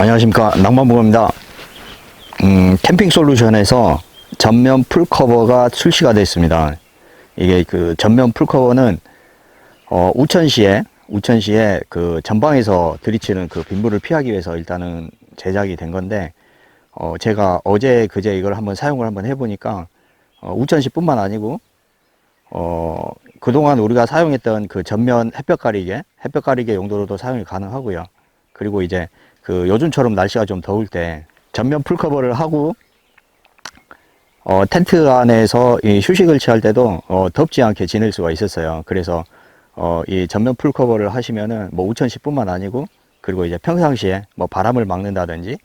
안녕하십니까. 낭만부입니다. 음, 캠핑 솔루션에서 전면 풀커버가 출시가 됐습니다. 이게 그 전면 풀커버는 어, 우천시에 우천시에 그 전방에서 들이치는 그 빗물을 피하기 위해서 일단은 제작이 된 건데 어, 제가 어제 그제 이걸 한번 사용을 한번 해보니까 어, 우천시뿐만 아니고 어, 그동안 우리가 사용했던 그 전면 햇볕 가리개, 햇볕 가리개 용도로도 사용이 가능하고요. 그리고 이제 그 요즘처럼 날씨가 좀 더울 때 전면 풀커버를 하고 어, 텐트 안에서 이 휴식을 취할 때도 어, 덥지 않게 지낼 수가 있었어요. 그래서 어, 이 전면 풀커버를 하시면은 뭐 우천시뿐만 아니고 그리고 이제 평상시에 뭐 바람을 막는다든지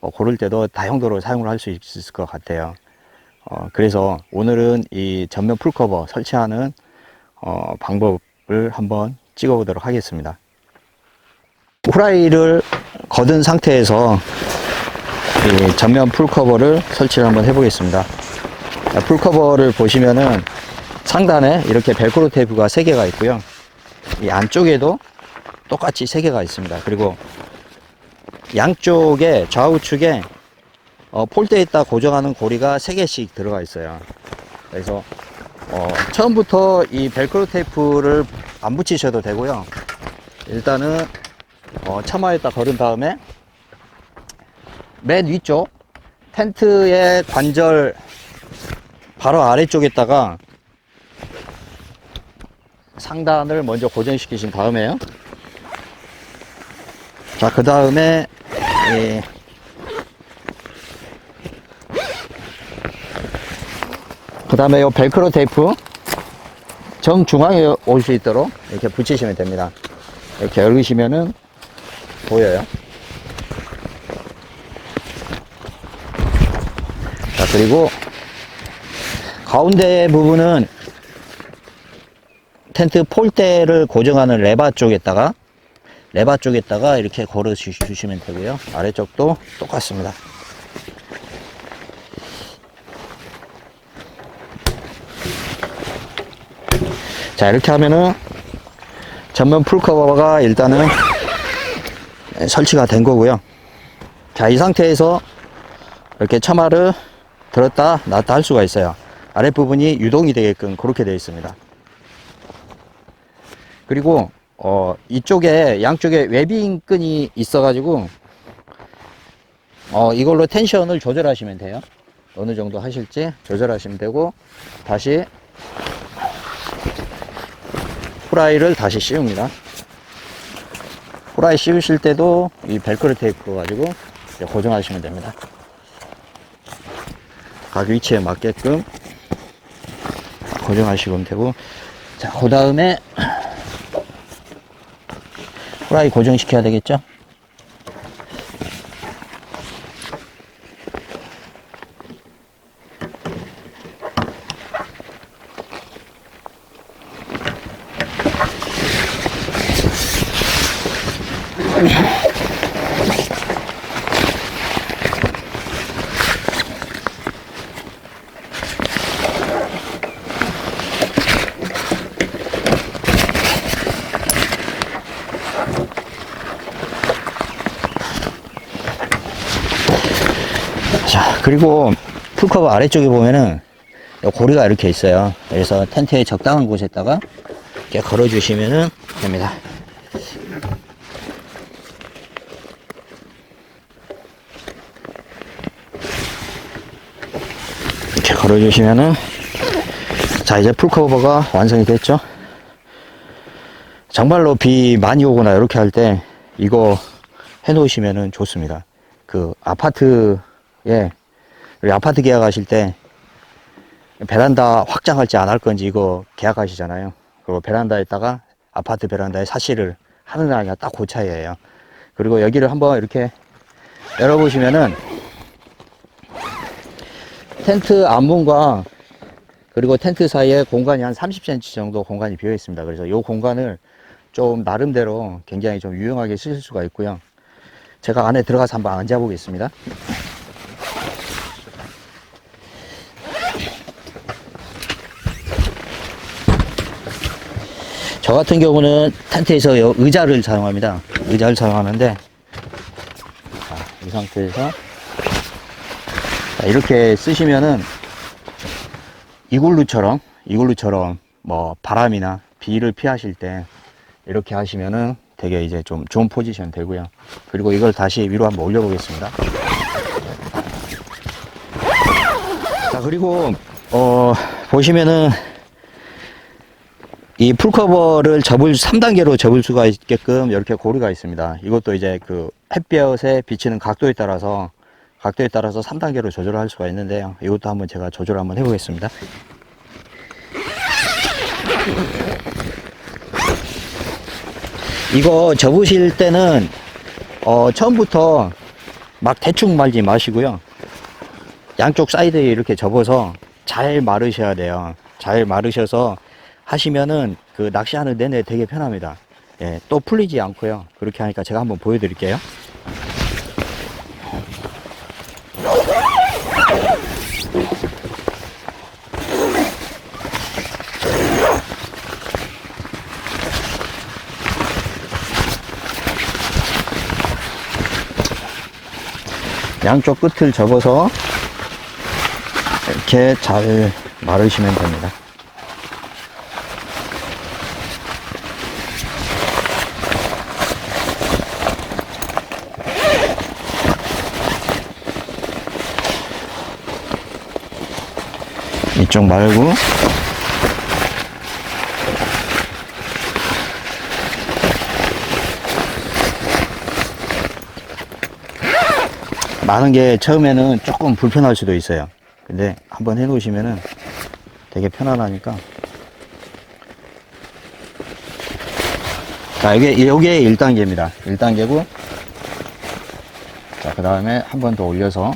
뭐 그럴 때도 다용도로 사용을 할 수 있을 것 같아요. 어, 그래서 오늘은 이 전면 풀커버 설치하는 어, 방법을 한번 찍어 보도록 하겠습니다. 후라이를 거둔 상태에서 이 전면 풀커버를 설치를 한번 해보겠습니다. 자, 풀커버를 보시면은 상단에 이렇게 벨크로 테이프가 3개가 있고요. 이 안쪽에도 똑같이 3개가 있습니다. 그리고 양쪽에 좌우측에 어, 폴대에다 고정하는 고리가 3개씩 들어가 있어요. 그래서 어, 처음부터 이 벨크로 테이프를 안 붙이셔도 되고요. 일단은 어, 처마에다 걸은 다음에 맨 위쪽 텐트의 관절 바로 아래쪽에다가 상단을 먼저 고정시키신 다음에요. 자, 그 다음에 예, 그 다음에 이 벨크로 테이프 정중앙에 올 수 있도록 이렇게 붙이시면 됩니다. 이렇게 열으시면은 보여요. 자, 그리고 가운데 부분은 텐트 폴대를 고정하는 레바 쪽에다가 레바 쪽에다가 이렇게 걸어 주- 주시면 되고요. 아래쪽도 똑같습니다. 자, 이렇게 하면은 전면 풀 커버가 일단은 설치가 된 거고요. 자, 이 상태에서 이렇게 처마를 들었다 놨다 할 수가 있어요. 아랫부분이 유동이 되게끔 그렇게 되어 있습니다. 그리고 어, 이쪽에 양쪽에 웨빙 끈이 있어 가지고 어, 이걸로 텐션을 조절하시면 돼요. 어느 정도 하실지 조절하시면 되고 다시 후라이를 다시 씌웁니다. 후라이 씌우실 때도 이 벨크로 테이프 가지고 고정하시면 됩니다. 각 위치에 맞게끔 고정하시면 되고 자, 그 다음에 후라이 고정시켜야 되겠죠? 자, 그리고 풀커버 아래쪽에 보면은 고리가 이렇게 있어요. 그래서 텐트의 적당한 곳에다가 이렇게 걸어 주시면은 됩니다. 이렇게 걸어주시면은 자, 이제 풀커버가 완성이 됐죠. 정말로 비 많이 오거나 이렇게 할 때 이거 해 놓으시면은 좋습니다. 그 아파트에 우리 아파트 계약하실 때 베란다 확장할지 안 할 건지 이거 계약하시잖아요. 그리고 베란다에다가 아파트 베란다에 사실을 하는 아니가 딱그 차이예요. 그리고 여기를 한번 이렇게 열어보시면은 텐트 앞문과 그리고 텐트 사이에 공간이 한 30cm 정도 공간이 비어 있습니다. 그래서 이 공간을 좀 나름대로 굉장히 좀 유용하게 쓰실 수가 있고요. 제가 안에 들어가서 한번 앉아 보겠습니다. 저 같은 경우는 텐트에서 요 의자를 사용합니다. 의자를 사용하는데 자, 상태에서 자, 이렇게 쓰시면은 이글루처럼 이글루처럼 뭐 바람이나 비를 피하실 때 이렇게 하시면은 되게 이제 좀 좋은 포지션 되고요. 그리고 이걸 다시 위로 한번 올려 보겠습니다. 자 그리고 어 보시면은 이 풀커버를 접을 3단계로 접을 수가 있게끔 이렇게 고리가 있습니다. 이것도 이제 그 햇볕에 비치는 각도에 따라서 각도에 따라서 3단계로 조절을 할 수가 있는데요. 이것도 한번 제가 조절 한번 해보겠습니다. 이거 접으실 때는 어, 처음부터 막 대충 말지 마시고요. 양쪽 사이드에 이렇게 접어서 잘 마르셔야 돼요. 잘 마르셔서 하시면은 그 낚시하는 내내 되게 편합니다. 예, 또 풀리지 않고요. 그렇게 하니까 제가 한번 보여드릴게요. 양쪽 끝을 접어서 이렇게 잘 마르시면 됩니다. 이쪽 말고 많은 게 처음에는 조금 불편할 수도 있어요. 근데 한번 해 놓으시면은 되게 편안하니까. 자, 이게, 요게 1단계입니다. 1단계고. 자, 그 다음에 한 번 더 올려서.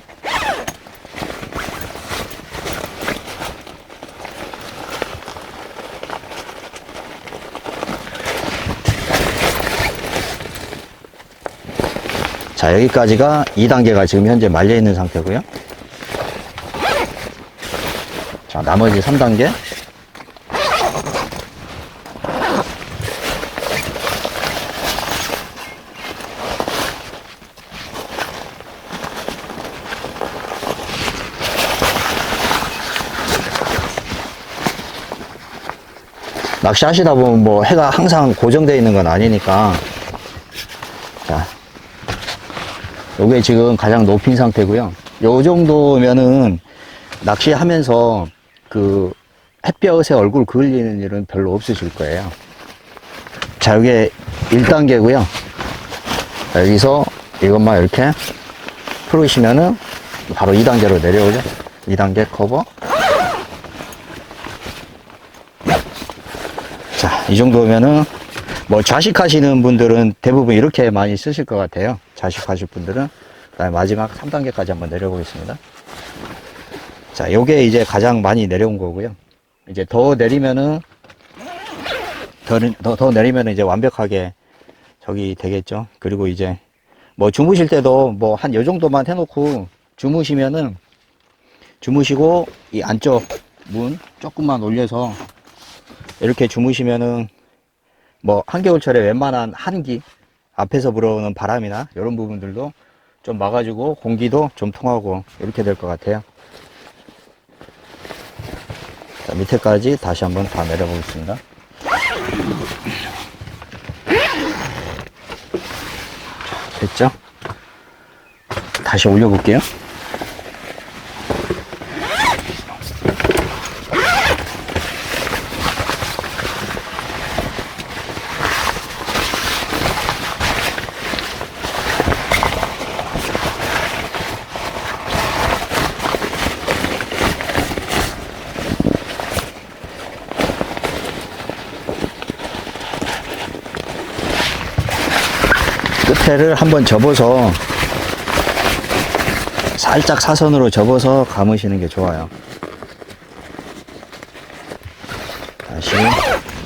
자, 여기까지가 2단계가 지금 현재 말려 있는 상태고요. 자, 나머지 3단계. 낚시하시다 보면 뭐 해가 항상 고정되어 있는 건 아니니까. 자, 요게 지금 가장 높인 상태고요. 요 정도면은 낚시하면서 그 햇볕에 얼굴 그을리는 일은 별로 없으실 거예요. 자, 요게 1단계고요. 여기서 이것만 이렇게 풀으시면은 바로 2단계로 내려오죠. 2단계 커버. 자, 이 정도면은 뭐 좌식하시는 분들은 대부분 이렇게 많이 쓰실 것 같아요. 좌식하실 분들은. 그 다음에 마지막 3단계까지 한번 내려보겠습니다. 자, 요게 이제 가장 많이 내려온 거고요. 이제 더 내리면은, 더, 더, 더 내리면은 이제 완벽하게 저기 되겠죠. 그리고 이제 뭐 주무실 때도 뭐 한 요 정도만 해놓고 주무시면은 주무시고 이 안쪽 문 조금만 올려서 이렇게 주무시면은 뭐 한겨울철에 웬만한 한기 앞에서 불어오는 바람이나 이런 부분들도 좀 막아주고 공기도 좀 통하고 이렇게 될 것 같아요. 자, 밑에까지 다시 한번 다 내려 보겠습니다. 자, 됐죠? 다시 올려 볼게요. 끝에를 한번 접어서 살짝 사선으로 접어서 감으시는 게 좋아요. 다시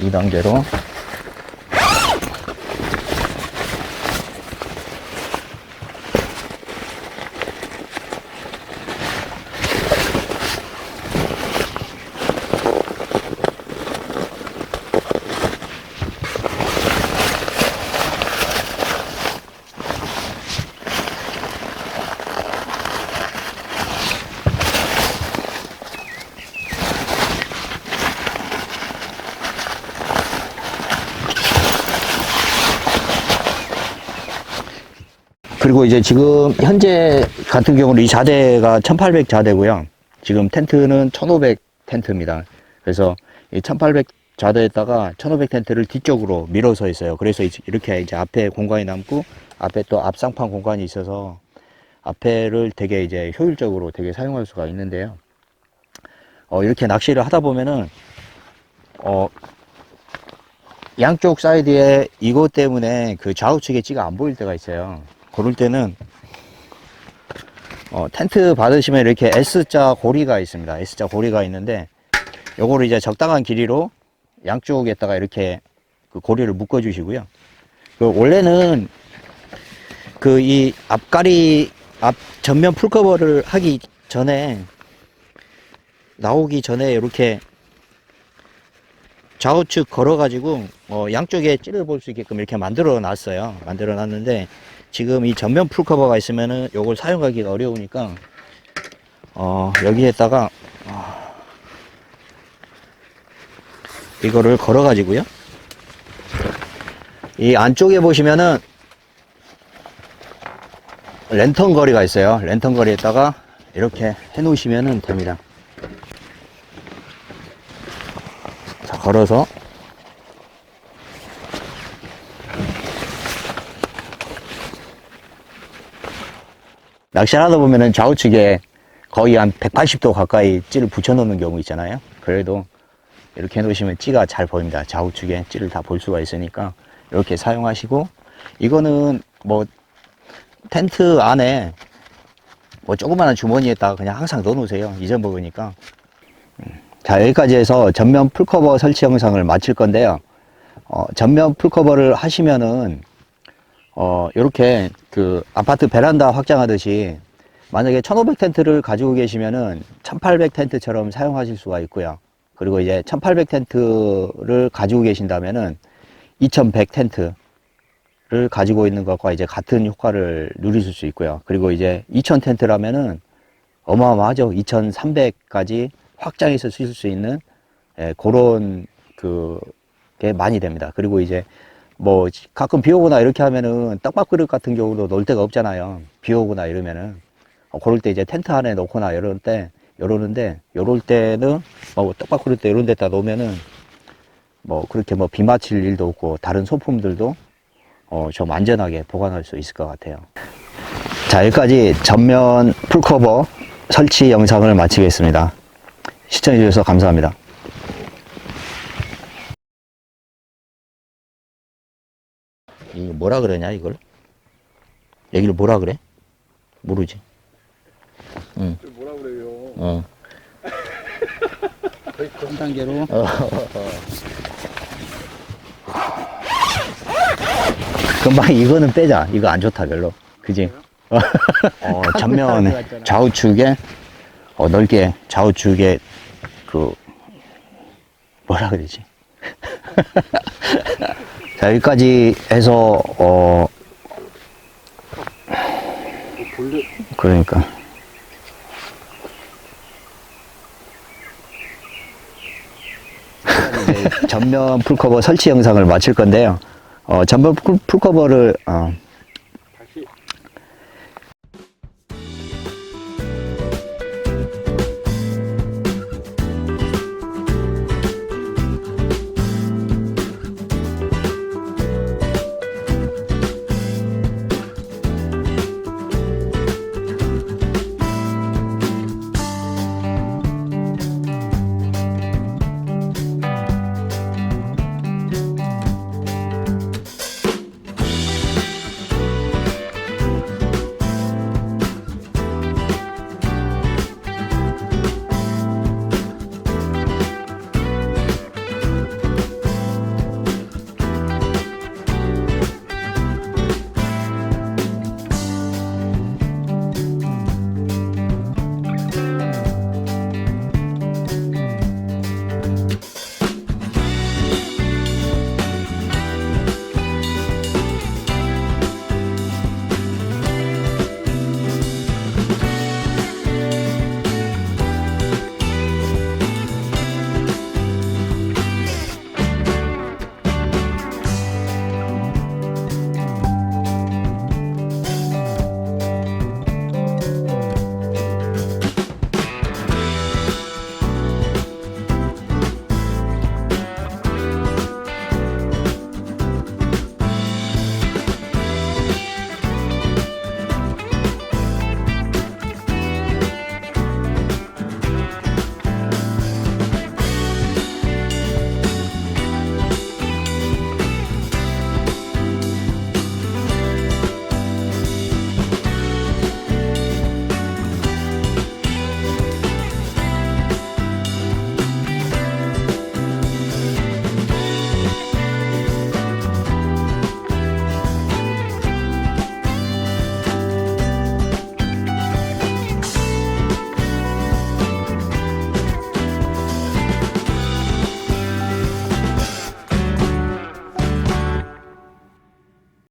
2단계로 그리고 이제 지금 현재 같은 경우는 이 자대가 1800 자대고요. 지금 텐트는 1500 텐트입니다. 그래서 이 1800 자대에다가 1500 텐트를 뒤쪽으로 밀어서 있어요. 그래서 이렇게 이제 앞에 공간이 남고 앞에 또 앞상판 공간이 있어서 앞에를 되게 이제 효율적으로 되게 사용할 수가 있는데요. 어, 이렇게 낚시를 하다 보면은 어, 양쪽 사이드에 이것 때문에 그 좌우측에 찌가 안 보일 때가 있어요. 그럴 때는 어, 텐트 받으시면 이렇게 S자 고리가 있습니다. S자 고리가 있는데 요거를 이제 적당한 길이로 양쪽에다가 이렇게 그 고리를 묶어 주시고요. 그 원래는 그 이 앞가리 앞 전면 풀커버를 하기 전에 나오기 전에 이렇게 좌우측 걸어 가지고 어, 양쪽에 찌를 수 있게끔 이렇게 만들어 놨어요. 만들어 놨는데 지금 이 전면 풀커버가 있으면은 요걸 사용하기가 어려우니까 어, 여기에다가 어, 이거를 걸어 가지고요. 이 안쪽에 보시면은 랜턴 거리가 있어요. 랜턴 거리에다가 이렇게 해 놓으시면 됩니다. 자, 걸어서 낚시를 하다 보면은 좌우측에 거의 한 180도 가까이 찌를 붙여 놓는 경우 있잖아요. 그래도 이렇게 해 놓으시면 찌가 잘 보입니다. 좌우측에 찌를 다 볼 수가 있으니까 이렇게 사용하시고 이거는 뭐 텐트 안에 뭐 조그마한 주머니에다가 그냥 항상 넣어 놓으세요. 잊어먹으니까. 음. 자, 여기까지 해서 전면 풀커버 설치 영상을 마칠 건데요. 어, 전면 풀커버를 하시면은, 어, 요렇게 그 아파트 베란다 확장하듯이 만약에 1500 텐트를 가지고 계시면은 1800 텐트처럼 사용하실 수가 있고요. 그리고 이제 1800 텐트를 가지고 계신다면은 2100 텐트를 가지고 있는 것과 이제 같은 효과를 누리실 수 있고요. 그리고 이제 2000 텐트라면은 어마어마하죠. 2300까지 확장해서 쓰실 수 있는 예, 그런 그게 많이 됩니다. 그리고 이제 뭐 가끔 비 오거나 이렇게 하면은 떡밥 그릇 같은 경우도 놓을 데가 없잖아요. 비 오거나 이러면은 어, 그럴 때 이제 텐트 안에 놓거나 이럴 때 이러는데 이럴 때는 뭐 떡밥 그릇 때 이런 데다 놓으면은 뭐 그렇게 뭐 비 맞힐 일도 없고 다른 소품들도 어, 좀 안전하게 보관할 수 있을 것 같아요. 자, 여기까지 전면 풀커버 설치 영상을 마치겠습니다. 시청해주셔서 감사합니다. 이거 뭐라 그러냐, 이걸? 여기를 뭐라 그래? 모르지. 응, 뭐라 그래요? 어. 거의 그런 단계로 금방 이거는 빼자. 이거 안 좋다, 별로. 그지? 어, 전면 좌우측에, 어, 넓게 좌우측에, 그, 뭐라 그러지? 자, 여기까지 해서, 어? 그러니까. 전면 풀커버 설치 영상을 마칠 건데요. 어, 전면 풀, 풀커버를 어,